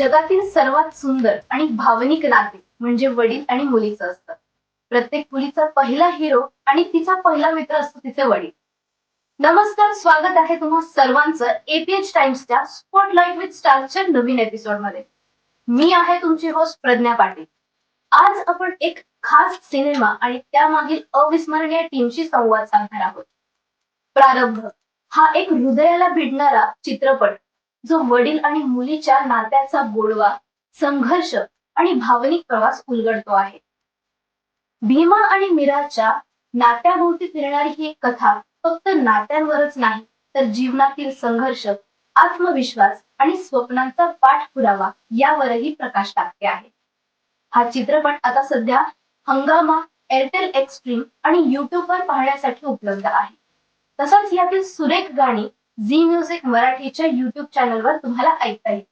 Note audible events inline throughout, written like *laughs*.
जगातील सर्वात सुंदर आणि भावनिक नाते म्हणजे वडील आणि मुलीचं असतं. प्रत्येक मुलीचा पहिला हिरो आणि तिचा पहिला मित्र असतो तिचे वडील. नमस्कार स्वागत आहे तुम्हा सर्वांचं एपीएच टाइम्सच्या स्पॉटलाइट विथ स्टारच्या नवीन एपिसोडमध्ये. मी आहे तुमची होस्ट प्रज्ञा पाटील. आज आपण एक खास सिनेमा आणि त्यामागील अविस्मरणीय टीमशी संवाद साधणार आहोत. प्रारंभ. हा एक हृदयाला भिडणारा चित्रपट. जो वडील आणि मुलीच्या नात्याचा गोडवा संघर्ष आणि भावनिक प्रवास उलगडतो आहे. भीमा आणि मीराच्या नात्याभोवती फिरणारी ही एक कथा फक्त नात्यांवरच नाही तर जीवनातील संघर्ष आत्मविश्वास आणि स्वप्नांचा पाठपुरावा यावरही प्रकाश टाकते आहे. हा चित्रपट आता सध्या हंगामा एअरटेल एक्स्ट्रीम आणि युट्यूब वर पाहण्यासाठी उपलब्ध आहे. तसंच यातील सुरेख गाणी झी म्युझिक मराठीच्या युट्यूब चॅनलवर तुम्हाला ऐकता येईल.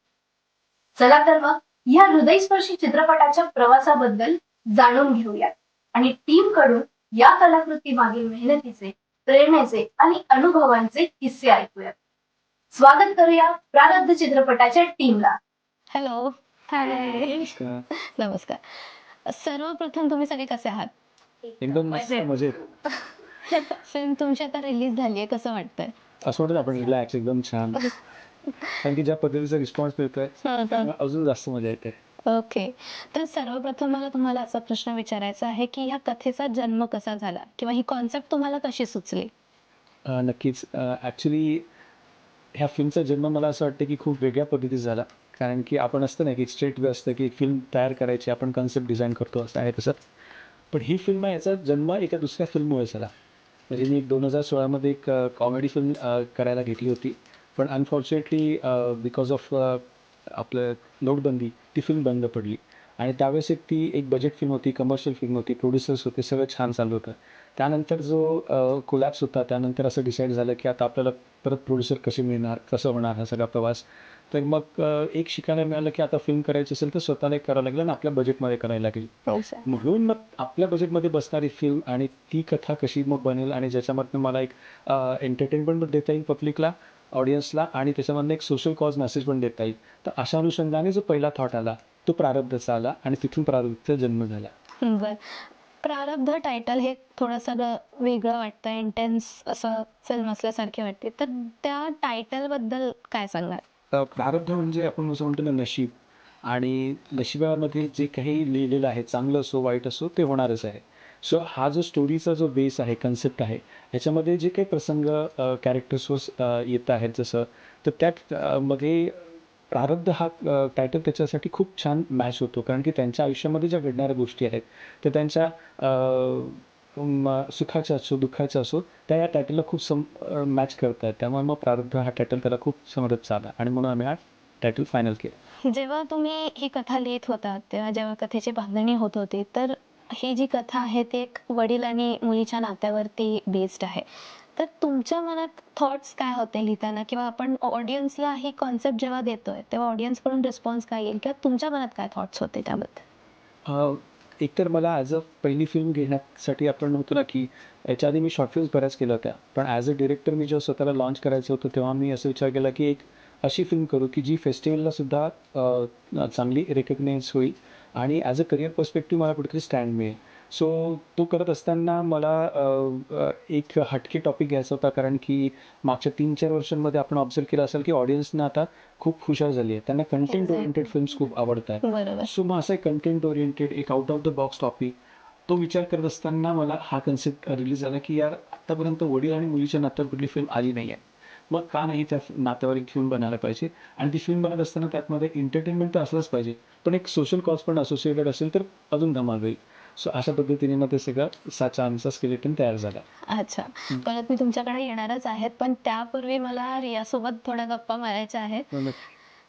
चला तर मग या हृदयस्पर्शी चित्रपटाच्या प्रवासाबद्दल जाणून घेऊयात. आणि टीमकडून या कलाकृती मागील मेहनतीचे प्रेरणेचे आणि अनुभवांचे किस्से ऐकूयात. स्वागत करूया प्रारब्ध चित्रपटाच्या टीमला हॅलो हाय नमस्कार. सर्वप्रथम तुम्ही सगळे कसे आहात? एकदम मस्त मजेत. *laughs* फिल्म तुमची आता रिलीज झाली आहे कसं वाटतंय? असं वाटतं आपण रिलॅक्स एकदम छान कारण की ज्या पद्धतीचा रिस्पॉन्स मिळतोय अजून जास्त मजा येते ओके तर सर्वप्रथम मला तुम्हाला असा प्रश्न विचारायचा आहे की ह्या कथेचा जन्म कसा झाला किंवा ही कॉन्सेप्ट तुम्हाला कशी सुचली अं, नक्कीच ॲक्च्युली ह्या फिल्मचा जन्म मला असं वाटतं की खूप वेगळ्या पद्धतीत झाला कारण की आपण असतं ना की स्ट्रेट वे असतं की फिल्म तयार करायची आपण कन्सेप्ट डिझाईन करतो असं आहे तसं पण ही फिल्म याचा जन्म एका दुसऱ्या फिल्ममुळे झाला म्हणजे मी दोन हजार सोळामध्ये एक कॉमेडी फिल्म करायला घेतली होती. पण अनफॉर्च्युनेटली बिकॉज ऑफ आपलं नोटबंदी ती फिल्म बंद पडली. आणि त्यावेळेस एक ती एक बजेट फिल्म होती कमर्शियल फिल्म होती प्रोड्युसर्स होते सगळं छान चालू होतं. त्यानंतर जो कोलॅप्स होता त्यानंतर असं डिसाईड झालं की आता आपल्याला परत प्रोड्युसर कसे मिळणार कसं होणार हा सगळा प्रवास. तर मग एक शिकायला मिळालं की आता फिल्म करायची असेल तर स्वतःला एक करावं लागेल आणि आपल्या बजेटमध्ये करायला लागेल. म्हणून मग आपल्या बजेटमध्ये बसणारी फिल्म आणि ती कथा कशी मग बनेल आणि ज्याच्यामधनं मला एक एंटरटेनमेंट पण देता येईल पब्लिकला ऑडियन्सला आणि त्याच्यामधनं एक सोशल कॉज मेसेज पण देता येईल. तर अशा अनुषंगाने जो पहिला थॉट आला तो प्रारब्धचा आला आणि तिथून प्रारब्धचा जन्म झाला. प्रारब्ध टायटल हे थोडंसं वेगळं वाटतं इंटेन्स असं फिल्म असल्यासारखी वाटते. तर त्या टायटलबद्दल काय सांगणार प्रारब्ध म्हणजे आपण असं म्हणतो ना नशीब आणि नशिबामध्ये जे काही लिहिलेलं आहे चांगलं असो वाईट असो ते होणारच आहे. सो हा जो स्टोरीचा जो बेस आहे कन्सेप्ट आहे ह्याच्यामध्ये जे काही प्रसंग कॅरेक्टर्सवर येत आहेत जसं तर त्या मध्ये प्रारब्ध हा टायटल त्याच्यासाठी खूप छान मॅच होतो. कारण की त्यांच्या आयुष्यामध्ये ज्या घडणाऱ्या गोष्टी आहेत त्या त्यांच्या सुखाच्या असो दुःखाच्या असो त्या या टायटलला खूप सम मॅच करतात त्यामुळे मग प्रारब्ध हा टायटल त्याला खूप समरत झाला. आणि म्हणून आम्ही हा टायटल फायनल केला. जेव्हा तुम्ही ही कथा लिहित होता तेव्हा जेव्हा कथेची बांधणी होत होती तर ही जी कथा आहे ती एक वडील आणि मुलीच्या नात्यावरती बेस्ड आहे. तर तुमच्या मनात थॉट्स काय होते लिहिताना? किंवा आपण ऑडियन्सला ही कॉन्सेप्ट जेव्हा देतोय तेव्हा ऑडियन्सकडून रिस्पॉन्स काय येईल? किंवा तुमच्या मनात काय थॉट्स होते त्याबद्दल? एकतर मला ॲज अ पहिली फिल्म घेण्यासाठी आपण होतो ना की याच्या आधी मी शॉर्ट फिल्म्स बऱ्याच केल्या होत्या. पण ॲज अ डिरेक्टर मी जेव्हा स्वतःला लॉन्च करायचं होतं तेव्हा मी असं विचार केला की एक अशी फिल्म करू की जी फेस्टिवलला सुद्धा चांगली रेकग्नाईज होईल. आणि ॲज अ करिअर पर्स्पेक्टिव्ह मला कुठेतरी स्टँड मिळेल. सो तो करत असताना मला एक हटके टॉपिक घ्यायचा होता कारण की मागच्या तीन चार वर्षांमध्ये आपण ऑब्झर्व केलं असेल की ऑडियन्सना आता खूप हुशार झाली आहे. त्यांना कंटेंट. ओरिएंटेड फिल्म्स खूप आवडत आहेत. बरोबर. सो मग असं कंटेंट ओरिएंटेड एक out of the box topic तो विचार करत असताना मला हा कन्सेप्ट रिलीज झाला की यार आतापर्यंत वडील आणि मुलीच्या नात्यावर कुठली फिल्म आली नाही आहे मग का नाही त्या नात्यावर एक फिल्म बनायला पाहिजे? आणि ती फिल्म बनत असताना त्यातमध्ये एंटरटेनमेंट तर असलंच पाहिजे. पण एक सोशल कॉज पण असोसिएटेड असेल तर अजून धमाल होईल. सो अशा पद्धतीने मग ते सगळं साचा आमचा स्केलेटन तयार झाला. अच्छा. परत मी तुमच्याकडे येणारच आहेत पण त्यापूर्वी मला रियासोबत थोड्या गप्पा मारायच्या आहेत.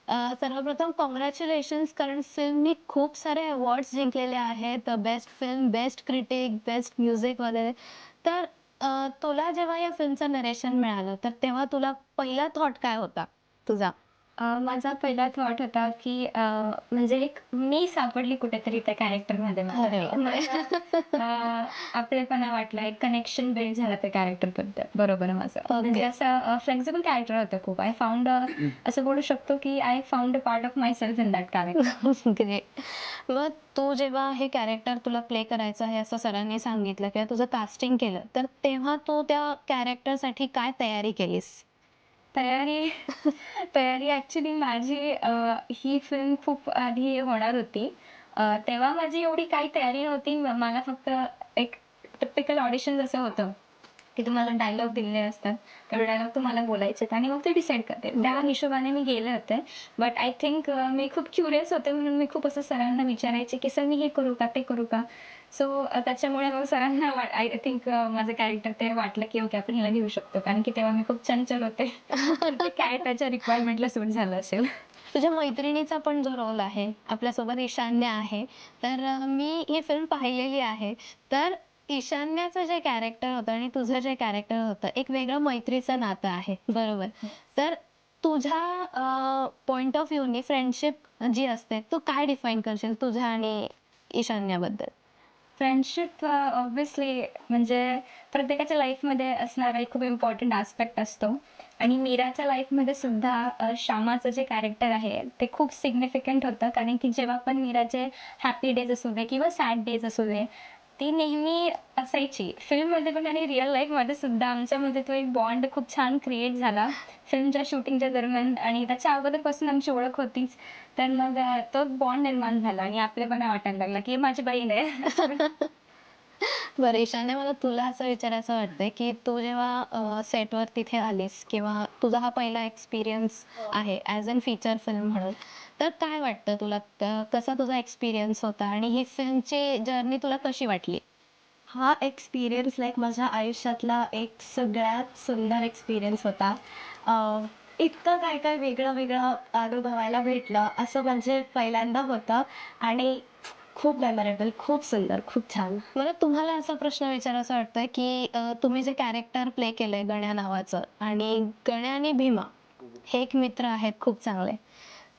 अह, सर्वप्रथम कॉंग्रॅच्युलेशन्स कारण फिल्मनी खूप सारे अवॉर्ड्स जिंकलेले आहेत. Best film best critic best music वगैरे. तर तुला जेव्हा या फिल्मचं नरेशन मिळालं तर तेव्हा तुला पहिला थॉट काय होता? तुझा. अं, माझा पहिला थॉट होता की अं, म्हणजे एक मी सापडली कुठेतरी त्या कॅरेक्टरमध्ये अरे वा. *laughs* आपलेपणा वाटला एक कनेक्शन बिल्ड झालं त्या कॅरेक्टरबद्दल. बरोबर माझं. म्हणजे असं फ्लेक्झिबल कॅरेक्टर होतं खूप. आय फाउंड असं बोलू शकतो की I found a part of myself in that character great मग तू जेव्हा हे कॅरेक्टर तुला प्ले करायचं आहे असं सरांनी सांगितलं किंवा तुझं कास्टिंग केलं तर तेव्हा तू त्या कॅरेक्टरसाठी काय तयारी केलीस? तयारी तयारी ॲक्च्युली माझी अं, ही फिल्म खूप आधी होणार होती. अं, तेव्हा माझी एवढी काही तयारी नव्हती. म- मला फक्त एक टिपिकल ऑडिशन जसं होतं. की तुम्हाला डायलॉग दिलेले असतात. तेवढे डायलॉग तुम्हाला बोलायचे आहेत आणि मग ते डिसाईड करते. त्या हिशोबाने मी गेले होते. बट आय थिंक मी खूप क्युरियस होते म्हणून मी खूप असं सरांना विचारायचे की सर मी हे करू का? ते करू का? सो त्याच्यामुळे मग सरांना आय थिंक माझं कॅरेक्टर ते वाटलं की ओके आपण हिला घेऊ शकतो. कारण की तेव्हा मी खूप चंचल होते. *laughs* ते कॅरेक्टरच्या रिक्वायरमेंटला सूट झालं असेल. तुझ्या मैत्रिणीचा पण जो रोल आहे आपल्यासोबत ईशान्य आहे तर मी ही फिल्म पाहिलेली आहे. तर ईशान्याचं जे कॅरेक्टर होतं आणि तुझं जे कॅरेक्टर होतं एक वेगळं मैत्रीचं नातं आहे. बरोबर? तर तुझ्या पॉइंट ऑफ व्ह्यूनी फ्रेंडशिप जी असते तू काय डिफाईन करशील तुझ्या आणि ईशान्याबद्दल? फ्रेंडशिप ऑब्व्हियसली म्हणजे प्रत्येकाच्या लाईफमध्ये असणारा एक खूप इम्पॉर्टंट आस्पेक्ट असतो. आणि मीराच्या लाईफमध्ये सुद्धा श्यामाचं जे कॅरेक्टर आहे ते खूप सिग्निफिकंट होतं. कारण की जेव्हा पण मीराचे हॅपी डेज असू दे किंवा सॅड डेज असू दे ती नेहमी असायची. फिल्ममध्ये पण आणि रिअल लाईफमध्ये सुद्धा आमच्यामध्ये तो एक बॉन्ड खूप छान क्रिएट झाला. फिल्मच्या शूटिंगच्या दरम्यान आणि त्याच्या अगोदरपासून आमची ओळख होतीच. तर मग तो बॉन्ड निर्माण झाला आणि आपलेपणा वाटायला लागला की ही माझी बहीण आहे. *laughs* बरं ईशान्य मला तुला असं विचारायचं वाटतंय की तू जेव्हा सेटवर तिथे आलीस किंवा तुझा हा पहिला एक्सपिरियन्स आहे ॲज अन फीचर फिल्म म्हणून तर काय वाटतं तुला? कसा तुझा एक्सपिरियन्स होता? आणि ही फिल्मची जर्नी तुला कशी वाटली? हा एक्सपिरियन्स लाईक माझ्या आयुष्यातला एक सगळ्यात सुंदर एक्सपिरियन्स होता. अं, इतकं काय काय वेगळं वेगळं अनुभवायला भेटलं असं म्हणजे पहिल्यांदा होतं. आणि खूप मेमोरेबल खूप सुंदर खूप छान. मला तुम्हाला असा प्रश्न विचारायचा वाटतंय की अं, तुम्ही जे कॅरेक्टर प्ले केलंय गण्या नावाचं आणि गण्या आणि भीमा हे एक मित्र आहेत खूप चांगले.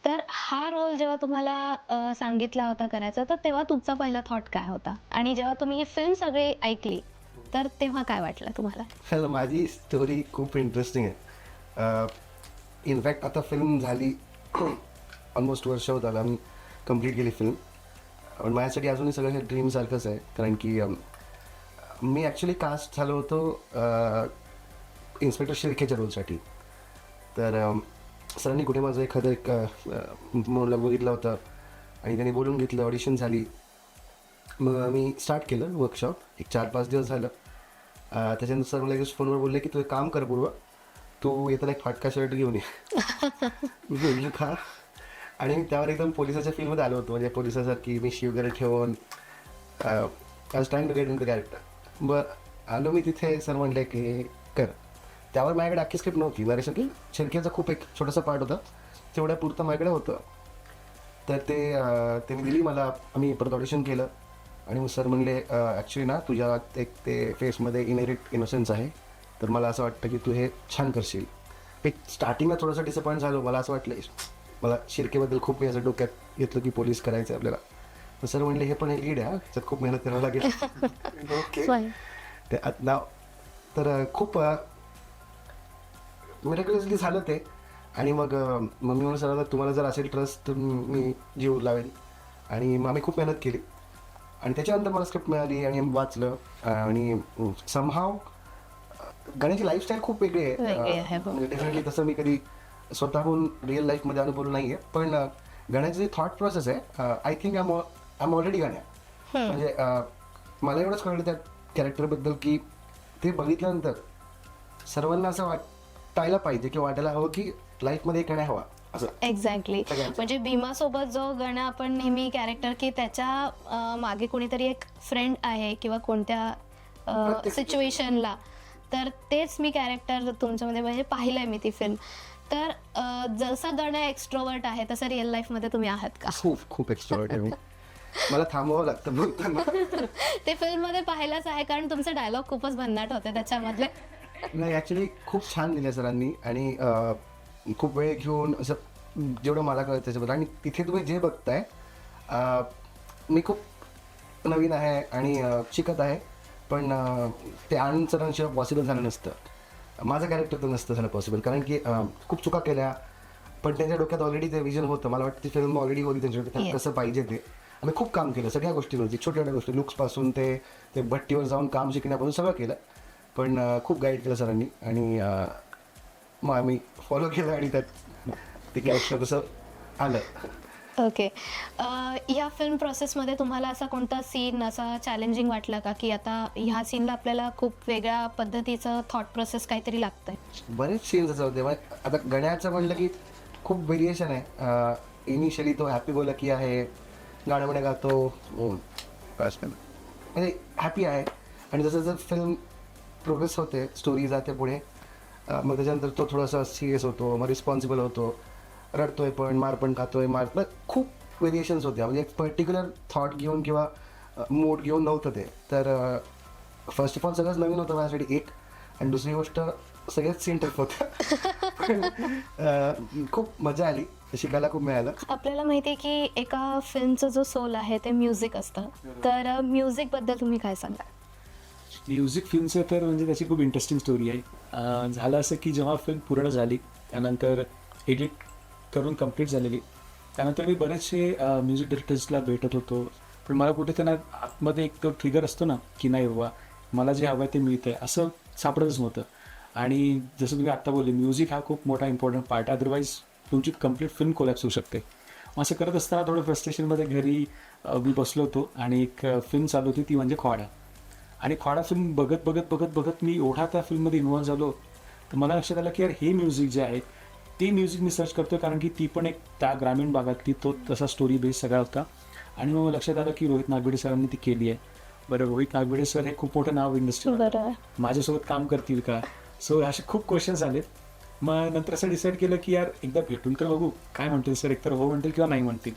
तर हा रोल जेव्हा तुम्हाला सांगितला होता करायचा तर तेव्हा तुमचा पहिला थॉट काय होता? आणि जेव्हा तुम्ही ही फिल्म सगळी ऐकली तर तेव्हा काय वाटलं तुम्हाला? *laughs* माझी स्टोरी खूप इंटरेस्टिंग आहे. इनफॅक्ट आता फिल्म झाली *clears throat* ऑलमोस्ट वर्ष होत आला मी कंप्लीट केली फिल्म पण माझ्यासाठी अजूनही सगळं हे ड्रीमसारखंच आहे. कारण की मी ॲक्च्युली कास्ट झालो होतो इन्स्पेक्टर शिर्केच्या रोलसाठी तर सरांनी कुठे माझं एखादं एक मुलं बघितला होता आणि त्यांनी बोलून घेतलं ऑडिशन झाली. मग मी स्टार्ट केलं वर्कशॉप एक चार पाच दिवस झालं. त्याच्यानंतर सर मला लगेच फोनवर बोलले की तू एक काम कर पूर्व. तू येताना एक फाटका शर्ट घेऊन ये. खा आणि मी त्यावर एकदम पोलिसाच्या फील्डमध्ये आलो होतो. म्हणजे पोलिसासारखी मिशी वगैरे ठेवून आज time to get in the character बरं आलो मी तिथे. सर म्हटले की कर. त्यावर माझ्याकडे अख्खी स्क्रिप्ट नव्हती. माझ्यासाठी शिरकेचा खूप एक छोटासा पार्ट होता. तेवढ्या पुरतं माझ्याकडे होतं. तर ते त्यांनी दिली मला. आम्ही परत ऑडिशन केलं. आणि मग सर म्हणले ॲक्च्युली ना तुझ्या एक ते फेसमध्ये इनहेरिट इनोसेन्स आहे. तर मला असं वाटतं की तू हे छान करशील. एक स्टार्टिंगला थोडंसं डिसअपॉईंट झालो. मला असं वाटलं मला शिरकेबद्दल खूप मी असं डोक्यात घेतलं की पोलीस करायचं आपल्याला. तर सर म्हणले हे पण एक लीड आहे त्याच्यात खूप मेहनत करावं लागेल. ओके ते आत- नाव तर खूप मिरेकलसली झालं ते. आणि मग अं, मग मी म्हणून सर तुम्हाला जर असेल ट्रस्ट तर मी जीव लावेल आणि मग आम्ही खूप मेहनत केली. आणि त्याच्यानंतर मला स्क्रिप्ट मिळाली आणि वाचलं. आणि समहाव गाण्याची लाईफस्टाईल खूप वेगळी आहे, हो. डेफिनेटली तसं मी कधी स्वतःहून रिअल लाईफमध्ये अनुभवलं नाही आहे. पण गाण्याचं जे थॉट प्रोसेस आहे I think I am already गाण्या. म्हणजे मला एवढंच कळलं त्या कॅरेक्टरबद्दल की ते बघितल्यानंतर सर्वांना असं वाटायला पाहिजे किंवा वाटायला हवं की लाईफमध्ये एक गाण्या हवा. असं. एक्झॅक्टली सगळ्यांचं. म्हणजे भीमासोबत जो गणा आपण नेहमी कॅरेक्टर की त्याच्या अं, मागे कोणीतरी एक फ्रेंड आहे किंवा कोणत्या प्रत्येक सिच्युएशनला तर तेच मी कॅरेक्टर तुमच्यामध्ये म्हणजे पाहिलंय मी ती फिल्म तर अं, जसा गणा एक्स्ट्रोवर्ट आहे तसं रिअल लाईफमध्ये तुम्ही आहात का? खूप खूप एक्स्ट्रॉर्ट आहे मी. *laughs* मला थांबवावं लागतं बोलताना. *laughs* ते फिल्ममध्ये पाहिलंच आहे कारण तुमचे डायलॉग खूपच भन्नाट होते त्याच्यामधले. नाही ॲक्च्युली खूप छान लिहिलं सरांनी आणि अं, खूप वेळ घेऊन असं जेवढं मला कळतं त्याच्याबद्दल. आणि तिथे तुम्ही जे बघताय अं, मी खूप नवीन आहे आणि अं, शिकत आहे. पण अं, ते आनंद सरांशिवाय पॉसिबल झालं नसतं. माझं कॅरेक्टर तर नसतं झालं पॉसिबल कारण की अं, खूप चुका केल्या. पण त्यांच्या डोक्यात ऑलरेडी ते विजन होतं. मला वाटतं ती फिल्म ऑलरेडी होती त्यांच्या डोक्यात. Yes. कसं पाहिजे ते. आम्ही खूप काम केलं. सगळ्या गोष्टीवरती छोट्या छोट्या गोष्टी लुक्सपासून ते ते भट्टीवर जाऊन काम शिकण्यापासून सगळं केलं. पण खूप गाईड केलं सरांनी आणि मग आम्ही फॉलो केलं आणि त्यात ते कॅरेक्टर कसं आलं. ओके या फिल्म प्रोसेसमध्ये तुम्हाला असा कोणता सीन असा चॅलेंजिंग वाटला का? की आता ह्या सीनला आपल्याला खूप वेगळ्या पद्धतीचं थॉट प्रोसेस काहीतरी लागतंय. बरेच सीन्स असं होते. आता गण्याचं म्हणलं की खूप व्हेरिएशन आहे. इनिशियली तो हॅपी गो लकी आहे गाणं म्हणे गातो. ना. म्हणजे हॅपी आहे. आणि जसं जसं फिल्म प्रोग्रेस होते स्टोरी जाते पुढे. मग त्याच्यानंतर तो थोडासा सिरियस होतो मग रिस्पॉन्सिबल होतो. रडतोय पण मार पण खातोय मार पण. खूप व्हेरिएशन्स होत्या. म्हणजे एक पर्टिक्युलर थॉट घेऊन किंवा मोड घेऊन नव्हतं ते. तर फर्स्ट ऑफ ऑल सगळंच नवीन होतं माझ्यासाठी एक. आणि दुसरी गोष्ट सगळ्याच सीन टफ होत्या. खूप मजा आली. शिकायला खूप मिळालं. आपल्याला माहिती आहे की एका फिल्मचं जो सोल आहे ते म्युझिक असतं. तर म्युझिकबद्दल तुम्ही काय सांगा म्युझिक फिल्मचं तर म्हणजे त्याची खूप इंटरेस्टिंग स्टोरी आहे. झालं असं की जेव्हा फिल्म पूर्ण झाली त्यानंतर एडिट करून कंप्लीट झालेली. त्यानंतर मी बरेचसे म्युझिक डिरेक्टर्सला भेटत होतो. पण मला कुठे त्यांना आतमध्ये एक तो ट्रिगर असतो ना की नाही बाबा मला जे हवं आहे ते मिळतं आहे असं सापडतच नव्हतं. आणि जसं तुम्ही आत्ता बोलले म्युझिक हा खूप मोठा इम्पॉर्टंट पार्ट आहे अदरवाईज तुमची कंप्लीट फिल्म कोलॅप्स होऊ शकते. मग असं करत असताना थोडं फ्रस्ट्रेशनमध्ये घरी मी बसलो होतो आणि एक फिल्म चालू होती ती म्हणजे खोडा. आणि खोडा फिल्म बघत बघत बघत बघत मी एवढा त्या फिल्ममध्ये इन्व्हॉल्व झालो. तर मला लक्षात आलं की यार हे म्युझिक जे आहे ते म्युझिक मी सर्च करतो कारण की ती पण एक त्या ग्रामीण भागातली तो तसा स्टोरी बेस सगळा होता. आणि मग लक्षात आलं की रोहित नागवेडे सरांनी ती केली आहे. बरं रोहित नागवेडे सर हे खूप मोठं नाव इंडस्ट्री माझ्यासोबत काम करतील का? सो असे खूप क्वेश्चन्स आलेत मग नंतर असं डिसाईड केलं की यार एकदा भेटून तर बघू. काय म्हणतील सर? एकतर हो म्हणतील किंवा नाही म्हणतील.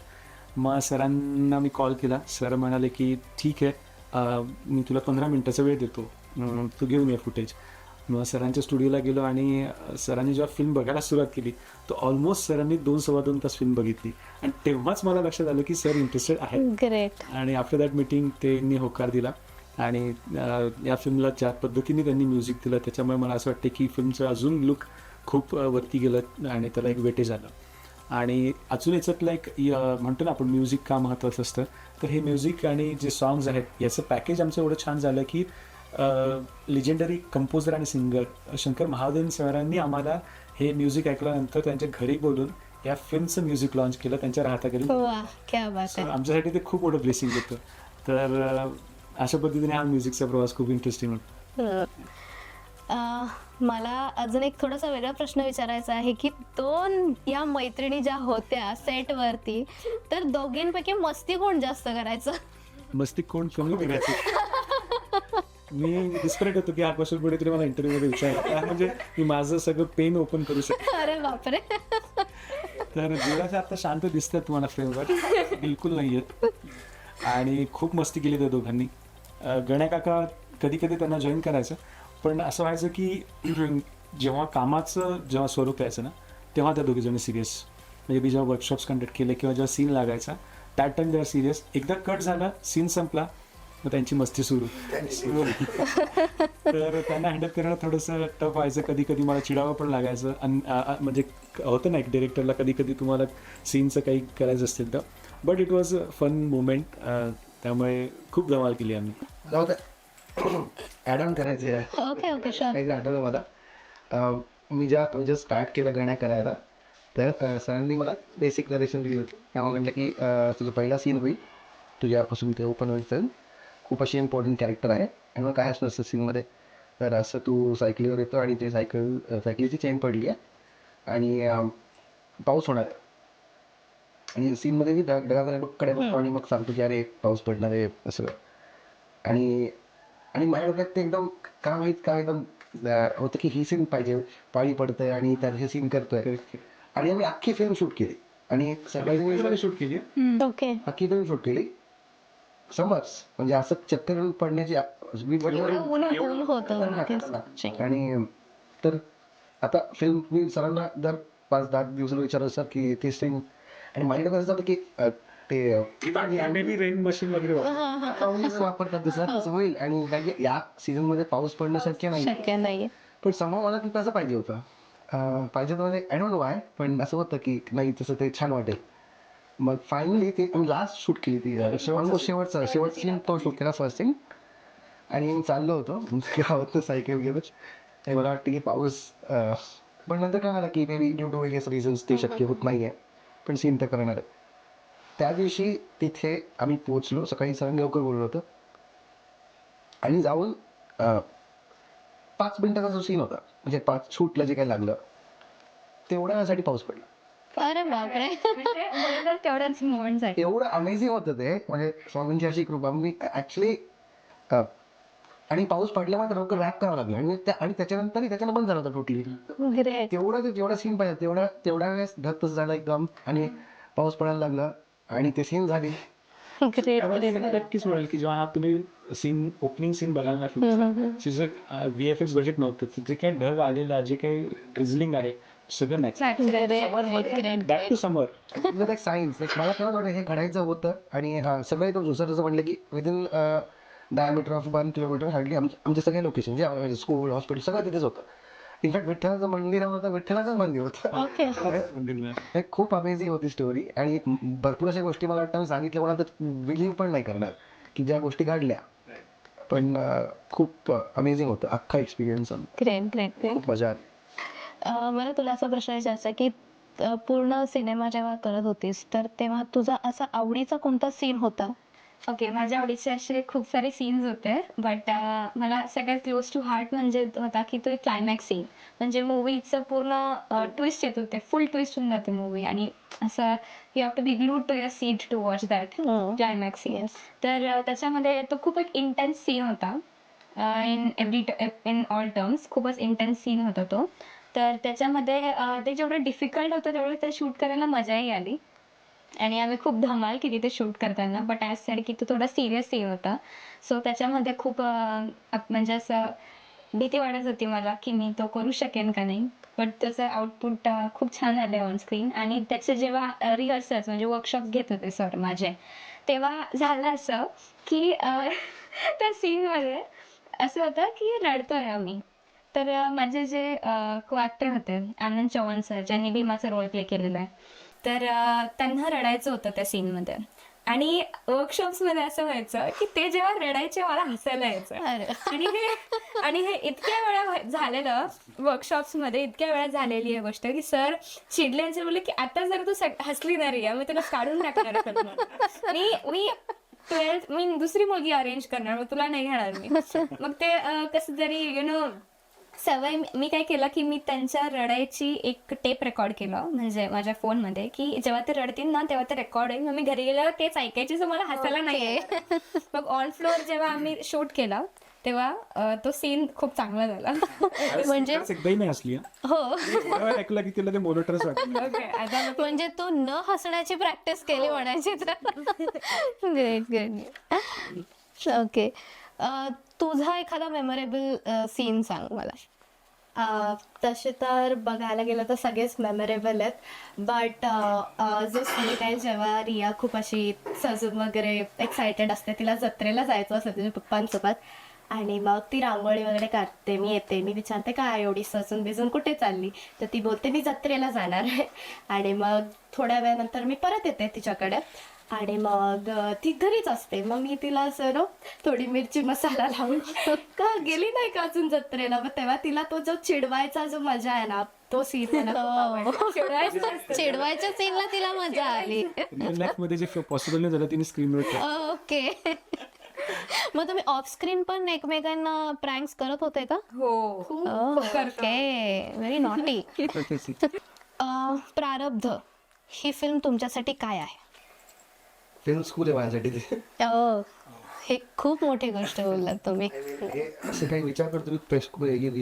मग सरांना मी कॉल केला. सर म्हणाले की ठीक आहे. मी तुला पंधरा मिनटाचा वेळ देतो. तू घेऊन ये फुटेज मग सरांच्या स्टुडिओला गेलो आणि सरांनी जेव्हा फिल्म बघायला सुरुवात केली तर ऑलमोस्ट सरांनी दोन सव्वा दोन तास फिल्म बघितली. आणि तेव्हाच मला लक्षात आलं की सर इंटरेस्टेड आहे ग्रेट आणि आफ्टर दॅट मीटिंग त्यांनी होकार दिला. आणि या फिल्मला ज्या पद्धतीने त्यांनी म्युझिक दिलं त्याच्यामुळे मला असं वाटतं की फिल्मचं अजून लुक खूप वरती गेलं आणि त्याला एक वेटेज आलं आणि अजून याच्यातलं एक म्हणतो ना आपण म्युझिक का महत्त्वाचं असतं? तर हे म्युझिक आणि जे सॉंग्स आहेत याचं पॅकेज आमचं एवढं छान झालं की लिजेंडरी कंपोजर आणि सिंगर शंकर महादेवन सरांनी आम्हाला हे म्युझिक ऐकल्यानंतर त्यांच्या घरी बोलून या फिल्मचं म्युझिक लॉन्च केलं त्यांच्या So, आहे. आमच्यासाठी ते खूप मोठं ब्लेसिंग होतं. तर अशा पद्धतीने हा म्युझिकचा प्रवास खूप इंटरेस्टिंग होता. अं, मला अजून एक थोडासा वेगळा प्रश्न विचारायचा आहे की दोन या मैत्रिणी ज्या होत्या सेटवरती तर दोघींपैकी मस्ती कोण जास्त करायचं? मस्ती कोण कमी निघायची मी डिस्परेट होतो की हा क्वेश्चन पुढे तरी मला इंटरव्ह्यू मध्ये विचार. म्हणजे मी माझं सगळं पेन ओपन करू शकतो अरे बापरे. तर जेवढ्याचं आता शांत दिसतात तुम्हाला फ्रेमवर बिलकुल नाही आहेत आणि खूप मस्ती केली त्या दोघांनी. गण्या काका कधी कधी त्यांना जॉईन करायचं. पण असं व्हायचं की जेव्हा कामाचं जेव्हा स्वरूप यायचं ना तेव्हा त्या दोघीजणी सिरियस म्हणजे मी जेव्हा वर्कशॉप्स कंडक्ट केले किंवा जेव्हा सीन लागायचा त्या टाइम आर सिरियस एकदा कट झाला सीन संपला मग त्यांची मस्ती सुरू. *laughs* तर त्यांना हँडल करणं थोडंसं टफ व्हायचं. कधी कधी मला चिडावं पण लागायचं. आणि म्हणजे होतं ना एक डिरेक्टरला कधी कधी तुम्हाला सीनचं काही करायचं असेल तर. But it was a fun moment त्यामुळे खूप धमाल केली आम्ही. ॲड ऑन करायचे आहे. ओके ओके शुअर काही आठवलं मला? मी ज्या म्हणजे स्टार्ट केलं गाण्या करायला तर सरांनी मला बेसिक नरेशन दिली होती. तेव्हा म्हटलं की तुझा पहिला सीन होईल. तुझ्यापासून ते ओपन होईल तर. खूप अशी इम्पॉर्टंट कॅरेक्टर आहे. आणि मग कायच नसतं सीनमध्ये तर असं तू सायकलीवर येतो आणि ते सायकल सायकलीची चेन पडली आहे. आणि पाऊस होणार आहे. आणि सीनमध्ये ढगाकडे बघतो आणि मग सांगतो की अरे पाऊस पडणार आहे असं. आणि आणि माझ्या डोक्यात ते एकदम का माहीत का एकदम होतं की ही सीन पाहिजे पाणी पडतंय आणि त्यात हे सीन करतोय. आणि आम्ही अख्खी फिल्म शूट केली. आणि सगळ्यांनी शूट केली? ओके अख्खी फिल्म शूट केली. समज म्हणजे असं चक्कर पडण्याची. आणि तर आता फिल्म मी सरांना दर पाच दहा दिवसाला विचारत असतात की ते सीन आणि माझ्याकडे कसं झालं की ते रेन मशीन वगैरे पाऊस वापरतात तसं तसं होईल. आणि की या सीझनमध्ये पाऊस पडणं शक्य नाही शक्य नाहीये. पण समोर मला तिथं असं पाहिजे होतं. अं, पाहिजे होतं म्हणजे आय डोंट नो वाय पण असं होतं की नाही तसं ते छान वाटेल. मग फायनली ते आम्ही लास्ट शूट केली ती शेवटचा शेवटचा सीन तो शूट केला फर्स्ट सीन आणि मी चाललो होतो. *laughs* गावातनं सायकल घेऊनच. आणि मला वाटतं की पाऊस अं, पण नंतर काय झालं की मेबी ड्यू टू रिझन्स ते शक्य होत नाही आहे पण सीन तर करणार आहे त्या दिवशी तिथे आम्ही पोहोचलो. सकाळी सरांनी लवकर बोललो होतं. आणि जाऊन पाच मिनिटाचा जो सीन होता म्हणजे पाच शूटला जे काही लागलं तेवढ्या वेळासाठी पाऊस पडला. अरे बापरे. बरोबर तेवढाच मोमेंटसाठी. एवढं अमेझिंग होतं ते. म्हणजे स्वामींची अशी कृपा. मी ऍक्च्युली आणि पाऊस पडला मात्र लवकर रॅप करावं लागलं. आणि त्या आणि त्याच्यानंतर त्याच्यानं बंद झालं होतं टोटली तेवढं जेवढा सीन पाहिजे. तेवढा तेवढ्या वेळेस ढग तसं झालं एकदम. आणि पाऊस पडायला लागला. आणि ते सीन झाली. ग्रेट नक्कीच मिळेल की जेव्हा तुम्ही सीन ओपनिंग सीन बघायला तिचं व्ही एफ एक्स बजेट नव्हतं. जे काही ढग आलेला जे काही ड्रिझलिंग आहे सगळं बॅक टू समर एक सायन्स एक मला खरंच वाटतं हे घडायचं होतं. आणि हा, सगळे तो दुसरं जसं म्हणलं की within diameter of one kilometre hardly आमचे सगळे लोकेशन जे स्कूल हॉस्पिटल सगळं तिथेच होतं. इनफॅक्ट विठ्ठलाचं मंदिर होतं विठ्ठलाचंच मंदिर होतं. ओके. *laughs* हे खूप अमेझिंग होती स्टोरी आणि भरपूर अशा गोष्टी मला वाटतं मी सांगितल्या मला तर बिलीव्ह पण नाही करणार की ज्या गोष्टी घडल्या. पण खूप अमेझिंग होतं. अख्खा एक्सपिरियन्स ग्रेट ग्रेट ग्रेट खूप मजा आली. मला तुला असा प्रश्न विचारायचा की पूर्ण सिनेमा जेव्हा करत होतीस तर तेव्हा तुझा असा आवडीचा कोणता सीन होता? ओके माझ्या आवडीचे असे खूप सारे सीन्स होते बट मला सगळ्यात क्लोज टू हार्ट म्हणजे होता की तो एक क्लायमॅक्स सीन म्हणजे मूवीचं पूर्ण ट्विस्ट येत होते. फुल ट्विस्ट होऊन जाते मूवी आणि असं you have to be glued to your seat to watch that climax scene. तर त्याच्यामध्ये तो खूप एक इंटेन्स सीन होता in every in all terms खूपच इंटेन्स सीन होता तो. तर त्याच्यामध्ये ते जेवढं डिफिकल्ट होतं तेवढं ते शूट करायला मजाही आली. आणि आम्ही खूप धमाल केली ते शूट करताना. बट ॲज सेड की तो थोडा सिरियस सीन होता. सो त्याच्यामध्ये खूप अप- म्हणजे असं भीती वाटत होती मला की मी तो करू शकेन का नाही. बट त्याचं आउटपुट खूप छान आलं ऑन स्क्रीन आणि त्याचे जेव्हा रिहर्सल्स म्हणजे वर्कशॉप घेत होते सर माझे तेव्हा झालं असं की *laughs* त्या सीनमध्ये असं होतं की रडतोय आम्ही. तर माझे जे को ॲक्टर होते आनंद चव्हाण सर ज्यांनी भीमाचा रोल प्ले केलेला आहे तर त्यांना रडायचं होतं त्या सीनमध्ये. आणि वर्कशॉप्समध्ये असं व्हायचं की ते जेव्हा रडायचे मला हसायला यायचं. आणि हे आणि हे इतक्या वेळा झालेलं वर्कशॉप्समध्ये इतक्या वेळा झालेली आहे गोष्ट की सर चिडले आणि बोलले की आता जर तू हसली ना रिया मी तुला काढून टाकणार. मी मी ट्वेल्थ मी दुसरी मुलगी अरेंज करणार मग तुला नाही घेणार मी. मग ते कसं तरी यु नो सवय मी- मी काय केलं की मी त्यांच्या रडायची एक टेप रेकॉर्ड केलं म्हणजे माझ्या फोनमध्ये की जेव्हा ते रडतील ना तेव्हा ते रेकॉर्ड होईल मग मी घरी गेल्यावर तेच ऐकायचे सो मला हसायला नाही. *laughs* मग ऑन फ्लोअर जेव्हा आम्ही शूट केला तेव्हा तो सीन खूप चांगला झाला. *laughs* म्हणजे एकदाही नाही असली हो? ऐकलं की तिला ते मोनोटरच वाटलं *laughs* म्हणजे तू न हसण्याची प्रॅक्टिस केली म्हणायची तर. ग्रेट ग्रेट ओके तुझा एखादा मेमोरेबल सीन सांग मला. तसे तर बघायला गेलं तर सगळेच मेमोरेबल आहेत. बट जो सीन आहे जेव्हा रिया खूप अशी सजून वगैरे एक्सायटेड असते तिला जत्रेला जायचं असतं तिच्या पप्पांसोबत. आणि मग ती रांगोळी वगैरे काढते मी येते मी विचारते काय एवढी सजून बिजून कुठे चालली? तर ती बोलते मी जत्रेला जाणार आहे. आणि मग थोड्या वेळानंतर मी परत येते तिच्याकडे. आणि मग ती घरीच असते. मग मी तिला असं ना थोडी मिरची मसाला लावून *laughs* का गेली नाही का अजून जत्रेला? मग तेव्हा तिला तो जो चिडवायचा जो मजा आहे ना तो सीन *laughs* चिडवायच्या सीनला तिला मजा आली. मध्ये जे पॉसिबल नाही झालं तिने स्क्रीनवर ओके. मग तुम्ही ऑफ स्क्रीन पण एकमेकांना प्रँक्स करत होते का? हो. ओके. व्हेरी नॉटी *laughs* प्रारब्ध ही फिल्म तुमच्यासाठी काय आहे? फिल्म स्कूल आहे माझ्यासाठी ते. अ, हे खूप मोठी गोष्ट बोललात तुम्ही. हे असं काही विचार करतो मी press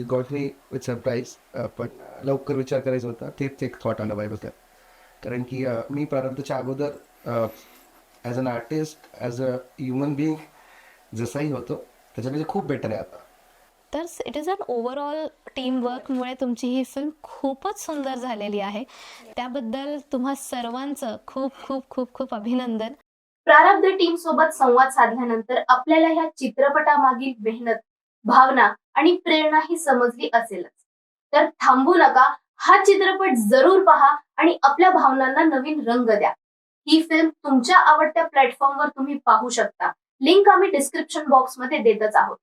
got me with surprise पण लवकर विचार करायचा होता. तेच एक थॉट आलं पाहिजे कारण की अं, मी प्रारंभच्या अगोदर as an artist as a human being जसाही होतो त्याच्यापेक्षा खूप बेटर आहे आता. तर it is an overall team वर्कमुळे तुमची ही फिल्म खूपच सुंदर झालेली आहे. त्याबद्दल तुम्हा सर्वांचं खूप खूप खूप खूप अभिनंदन. प्रारब्ध टीम सोबत संवाद साधल्यानंतर आपल्याला ह्या चित्रपटामागील मेहनत भावना आणि प्रेरणा ही समजली असेलच. तर थांबू नका हा चित्रपट जरूर पहा आणि आपल्या भावनांना नवीन रंग द्या. ही फिल्म तुमच्या आवडत्या प्लॅटफॉर्मवर तुम्ही पाहू शकता. लिंक आम्ही डिस्क्रिप्शन बॉक्समध्ये देतच आहोत.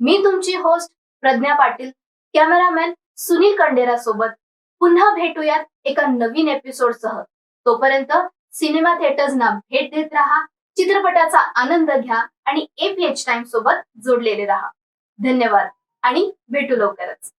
मी तुमची होस्ट प्रज्ञा पाटील कॅमेरामॅन सुनील कंडेरा सोबत पुन्हा भेटूयात एका नवीन एपिसोड सह. तोपर्यंत सिनेमा थिएटर्सना भेट देत राहा चित्रपटाचा आनंद घ्या आणि एपीएच टाइम सोबत जोडलेले राहा. धन्यवाद आणि भेटू लवकरच.